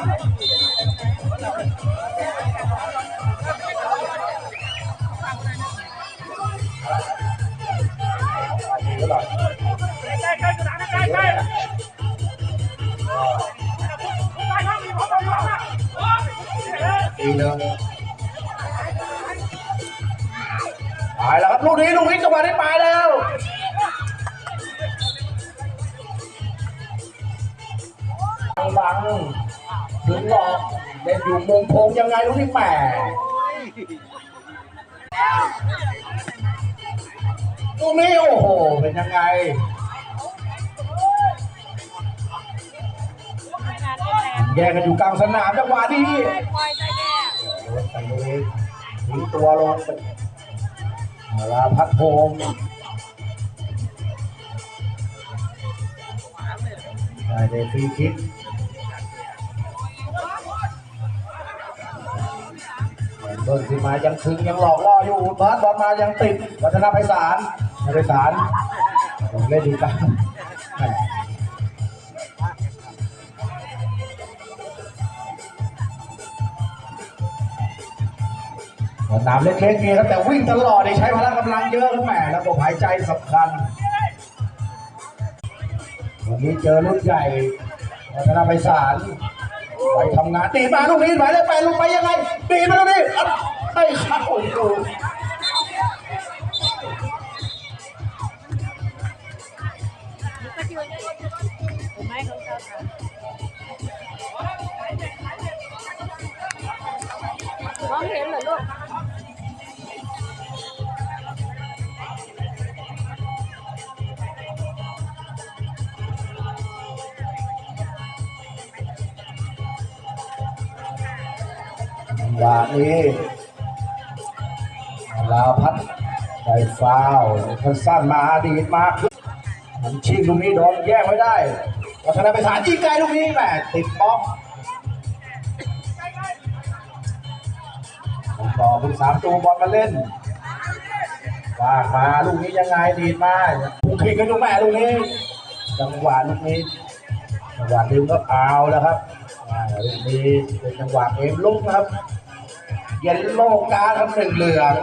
อีกหนึ่งตายแล้วครับลูกนี้ลูกนี้จังหวะนี้ไปแล้วบัง ถึงหลอกเล่นอยู่มุมโพงยังไงลูกนี้แหมลูกนี้โอ้โห เป็นยังไงแยกกันอยู่กลางสนามจังหวะนี้ปล่อยใจแน่โดนไปเลยทิ้งตัวลงไปเอาลาพัดโพมได้เดฟรีคิก เบิ้ลขึ้นมายังถึงยังหลอกล่ออยู่บาสบอลมายังติดวัฒนไพศาลไพศาลเล่นดีกันสนามเล็กๆนี่ครับแต่วิ่งตลอดใช้พละกำลังเยอะครับแหมระบบหายใจสำคัญวันนี้เจอรุ่นใหญ่วัฒนไพศาลไปทำงานตีมาลูกนี้หมายเลขแปดลงไปยังไง มเขาเจ้าค่ะมองเห็นเหรอลูกวะนี้ลาพัดได้ฟาวล์สั้นมาดีมามันชิงลูกนี้โดนแยกไว้ได้ วัฒนไพศาลยิงไกลลูกนี้แหมติดบล็อกต่อคุณสามตัวบอลมาเล่นวามาลูกนี้ยังไงดีมากผูกขีดกันลูกแม่ลูกนี้ จังหวะลูกนี้ จังหวะดึงก็เอาแล้วครับลูกนี้เป็นจังหวะเกมลุกนะครับ เย็นโลกการทำหนึ่งเหลือง